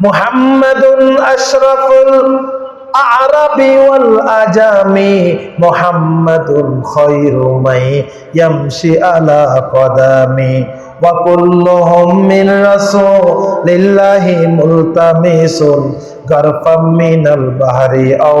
মুহাম্মাদুন আশরাফুল আরবি ওয়াল আজামি মুহাম্মাদুন খায়রু মাই ইয়ামশি আলা কদামি ওয়া কুল্লুহুম মিন রাসূলিল্লাহি মুলতামিসুন গারফাম মিনাল বাহরি আও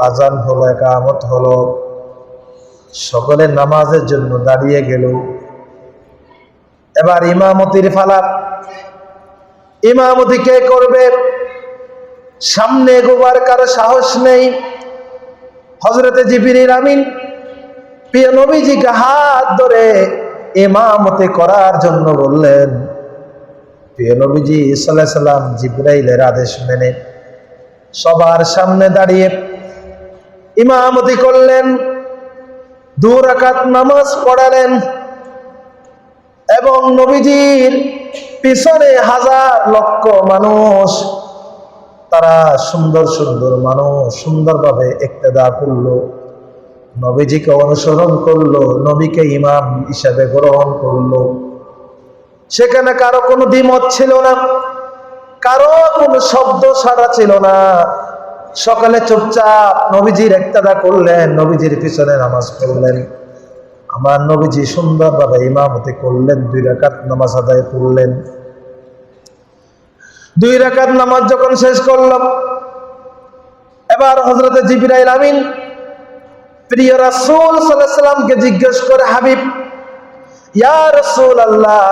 আজান হলো, একামত হলো। সকলে নামাজের জন্য দাঁড়িয়ে গেল। এবার ইমামতির ফালা ইমামতি কে করবে? সামনে গোবার কারও সাহস নেই। হজরতে জিবির আমিন, প্রিয় নবীজিকে হাত ধরে ইমামতি করার জন্য বললেন, প্রিয় নবীজি সাল্লাহ সাল্লাম জিব্রাইলের আদেশ মেনে সবার সামনে দাঁড়িয়ে ইমামতি করলেন, দু রাকাত নামাজ পড়ালেন এবং নবীজির পিছনে হাজার লক্ষ মানুষ, তারা সুন্দর সুন্দর মানুষ, সুন্দরভাবে একতেদা করল, নবীজিকে অনুসরণ করল, নবীকে ইমাম হিসাবে গ্রহণ করল। সেখানে কারও কোনো দ্বিমত ছিল না, কারও কোনো শব্দ সারা ছিল না। সকালে চুপচাপ নবীজির একতাদা করলেন, নবীজির পিছনে নামাজ পড়লেন। আমার নবীজি সুন্দরভাবে ইমামতি করলেন, দুই রাকাত নামাজ আদায় করলেন। দুই রাকাত নামাজ যখন শেষ করলাম, এবার হজরতে জিবিরাইল আমিন প্রিয় রাসূল সাল্লামকে জিজ্ঞেস করে, হাবিব, ইয়া রাসূল আল্লাহ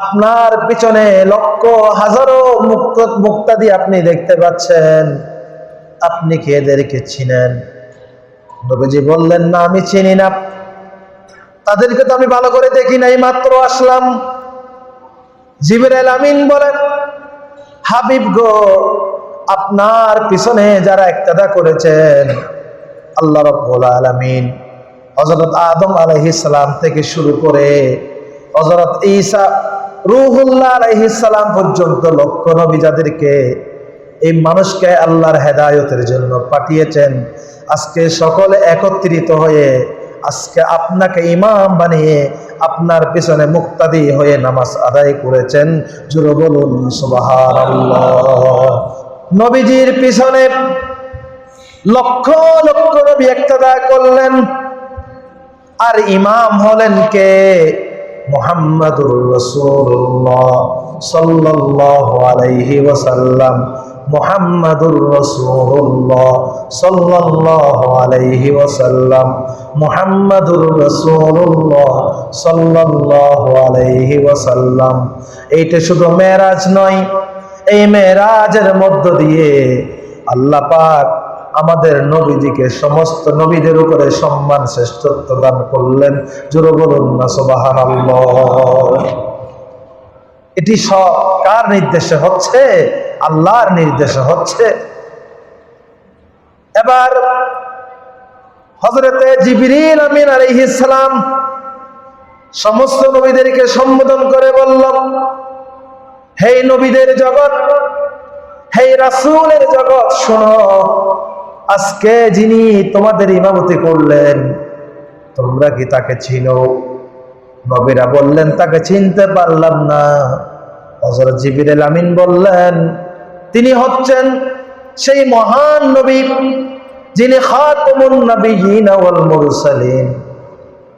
আপনার পিছনে লক্ষ হাজারো মুক্ত মুক্তাদি আপনি দেখতে পাচ্ছেন? আপনি কি এদেরকে চিনেন? নবীজি বললেন, না, আমি চিনি না। তাদেরকে তো আমি ভালো করে দেখি নাই, মাত্র আসলাম। জিবরাইল আমিন বলেন, হাবিব গো, আপনার পিছনে যারা একতাদা করেছেন, আল্লাহ রব্বুল আলামিন হযরত আদম আলাইহিস সালাম থেকে শুরু করে হযরত ঈসা রূহুল্লাহ সালাম পর্যন্ত লক্ষ নবী যাদেরকে এই মানুষকে আল্লাহর হেদায়তের জন্য পাঠিয়েছেন। আজকে সকলে একত্রিত হয়ে আজকে আপনাকে ইমাম বানিয়ে আপনার পিছনে মুক্তাদি হয়ে নামাজ আদায় করেছেন। জুড়ে বলুন নবীজির পিছনে লক্ষ লক্ষ নবী একতাদা করলেন। আর ইমাম হলেন কে? মুহাম্মাদুর রাসূলুল্লাহ সাল্লাল্লাহু আলাইহি ওয়াসাল্লাম। এইটা শুধু মেরাজ নয়, এই মেরাজের মধ্য দিয়ে আল্লাহ পাক আমাদের নবীজিকে সমস্ত নবীদের উপরে সম্মান, শ্রেষ্ঠত্ব দান করলেন। জোরে বলুন না সোবাহান এটি সব কার নির্দেশে হচ্ছে? আল্লাহর নির্দেশ হচ্ছে। এবার হজরতে জিবিরিল আমিন আলাইহিস সালাম সমস্ত নবীদেরকে সম্বোধন করে বলল, হে নবীদের জগৎ, হে রাসূলের জগৎ, শোনো, আজকে যিনি তোমাদের ইমামতি করলেন, তোমরা কি তাকে চিনো? নবীরা বললেন, তাকে চিনতে পারলাম না। হযরত জিবরিল আমিন বললেন তিনি হচ্ছেন সেই মহান নবী যিনি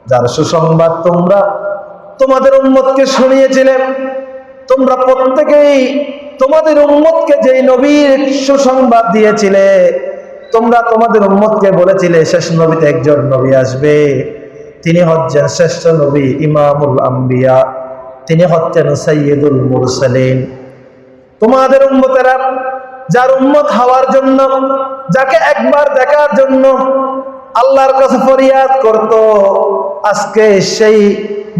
যার সুসংবাদ তোমরা তোমাদের উম্মতকে শুনিয়েছিলে। তোমরা প্রত্যেকেই তোমাদের উম্মতকে যেই নবীর সুসংবাদ দিয়েছিলে, তোমরা তোমাদের উম্মতকে বলেছিলে, শেষ নবীতে একজন নবী আসবে। তিনি হচ্ছেন শ্রেষ্ঠ নবী ইমামুল আম্বিয়া। তিনি হচ্ছেন সৈয়দুল মুরসালিন। তোমাদের উম্মতেরা, যার উম্মত হওয়ার জন্য, যাকে একবার দেখার জন্য আল্লাহর কাছে ফরিয়াদ করত, আজকে সেই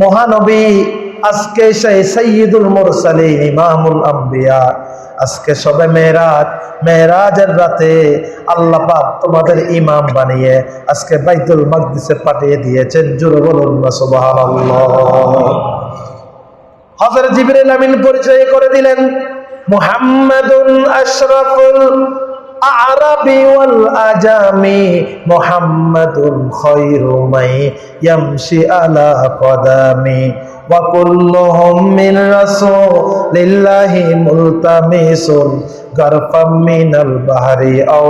মহানবী, আজকে সেই সৈয়দুল মুরসালিন, ইমামুল আম্বিয়া। আজকে সবে মেরাজ মেরাজের রাতে আল্লাহ পাক তোমাদের ইমাম বানিয়ে আজকে বাইতুল মাকদিসে পাঠিয়ে দিয়েছেন। জোরে বলুন সুবহানাল্লাহ। হযরত জিবরিল আমিন পরিচয় করে দিলেন। মুহাম্মাদুন আশরাফুল আরবি ওয়াল আজামি মুহাম্মাদুন খায়রু মাই ইয়ামশি আলা কদামি ওয়া কুল্লুহুম মিন রাসূলিল্লাহি মুলতামিসুন গারফাম মিনাল বাহরি আও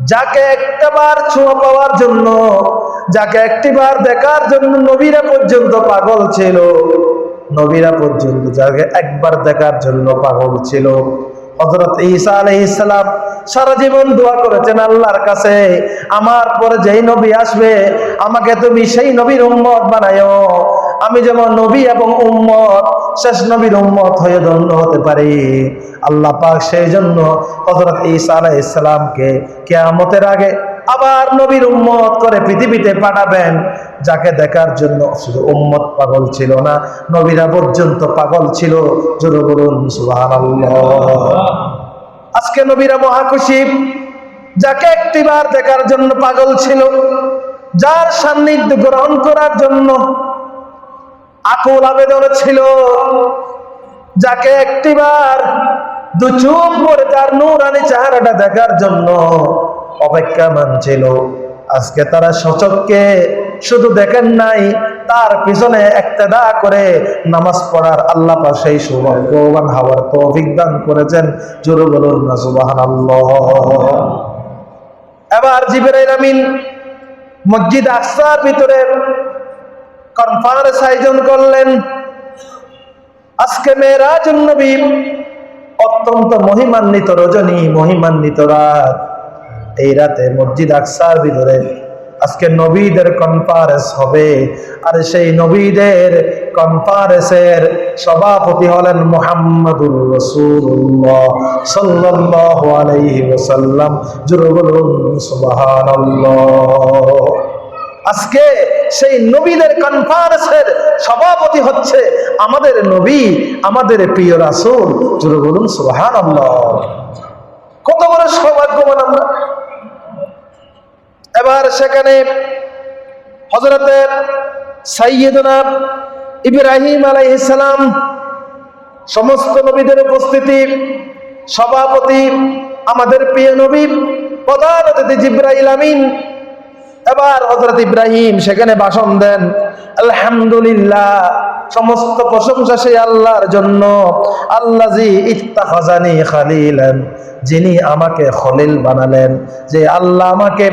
যাকে একটাবার ছোঁয়া পাওয়ার জন্য, যাকে একটিবার দেখার জন্য নবীরা পর্যন্ত পাগল ছিল, নবীরা পর্যন্ত যাকে একবার দেখার জন্য পাগল ছিল। হজরত ঈসা আলাইহিসসালাম সারা জীবন দোয়া করেছেন আল্লাহর কাছে, আমার পরে যেই নবী আসবে, আমাকে তুমি সেই নবীর উম্মত বানায়ো আমি যেমন নবী এবং উম্মত, শেষ নবীর উম্মত হয়ে ধন্য হতে পারি। আল্লাহ পাক সেই জন্য হজরত ঈসা আলাইহিসসালামকে কেয়ামতের আগে আবার নবীর উম্মত করে পৃথিবীতে পাঠাবেন, যাকে দেখার জন্য শুধু উম্মত পাগল ছিল না, নবীরা পর্যন্ত পাগল ছিল। জোরে বলুন আজকে নবীরা মহাখুশি যাকে একটিবার দেখার জন্য পাগল ছিল, যার সান্নিধ্য গ্রহণ করার জন্য আকুল আবেদন ছিল। যাকে একটিবার দু চোখ ভরে তার নূরানি চেহারাটা দেখার জন্য অপেক্ষামান ছিল আজকে তারা সচককে শুধু দেখেন নাই, তার পিছনে একতেদা করে নামাজ পড়ার আল্লাহ সেই সৌভাগ্যবান হওয়ার তৌফিক দান করেছেন। জোরে বলুন এবার জিবরাইল মসজিদ আকসার ভিতরে কনফারেন্স আয়োজন করলেন। আজকে মেয়েরাজ নবী অত্যন্ত মহিমান্বিত, রজনী মহিমান্বিত রাত। এই রাতে মসজিদ আকসার ভিতরে আজকে নবীদের কনফারেন্স হবে। আর সেই নবীদের কনফারেন্সের সভাপতি হলেন মুহাম্মদুর রাসূলুল্লাহ সাল্লাল্লাহু আলাইহি ওয়াসাল্লাম। জোরে বলুন, সুবহানাল্লাহ। আজকে সেই নবীদের কনফারেন্সের সভাপতি হচ্ছে আমাদের নবী, আমাদের প্রিয় রাসুল। জোরে বলুন, সুবহানাল্লাহ। কত বড় সৌভাগ্যবান আমরা। এবার সেখানে হজরতের সাইয়েদনা ইব্রাহিম আলাইহিসসালাম সমস্ত নবীদের উপস্থিতি, সভাপতি, আমাদের প্রিয় নবী, প্রধান অতিথি জিব্রাইল আমিন এবার হজরত ইব্রাহিম সেখানে ভাষণ দেন, আলহামদুলিল্লাহ, সমস্ত প্রশংসা সেই আল্লাহর জন্য। আল্লাহ জি ইত্তাখাজানি খালিলান, যিনি আমাকে খলিল বানালেন। যে আল্লাহ আমাকে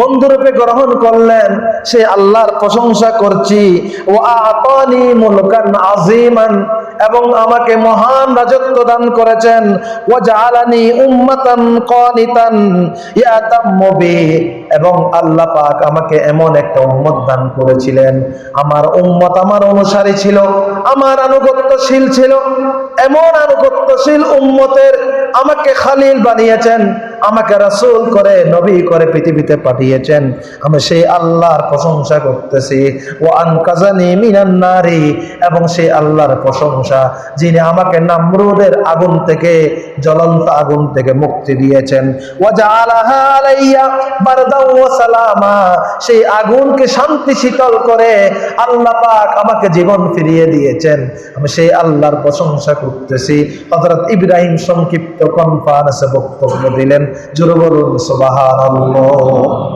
বন্ধুরূপে গ্রহণ করলেন, সে আল্লাহর প্রশংসা করছি। ও আতানি মুলকান আজিমান এবং আমাকে মহান রাজত্ব দান করেছেন। ও জালানি উম্মাতান কানিতান ইয়াতাম্মু এবং আল্লাহ পাক আমাকে এমন একটা উম্মত দান করেছিলেন। আমার উম্মত আমার অনুসারী ছিল, আমার আনুগত্যশীল ছিল। এমন আনুগত্যশীল উম্মতের আমাকে খালিল বানিয়েছেন। আমাকে রাসুল করে, নবী করে পৃথিবীতে পাঠিয়েছেন। আমি সেই আল্লাহর প্রশংসা করতেছি। ও আনকাজানি মিনান নারী, এবং সেই আল্লাহর প্রশংসা, যিনি আমাকে নামরুদের আগুন থেকে, জ্বলন্ত আগুন থেকে মুক্তি দিয়েছেন। ও সালামা, সেই আগুনকে শান্তি শীতল করে আল্লাহ পাক আমাকে জীবন ফিরিয়ে দিয়েছেন। আমি সেই আল্লাহর প্রশংসা করতেছি। হযরত ইব্রাহিম সংক্ষিপ্ত কনফারেন্সে বক্তব্য দিলেন। জোরে বলুন সুবহানাল্লাহ।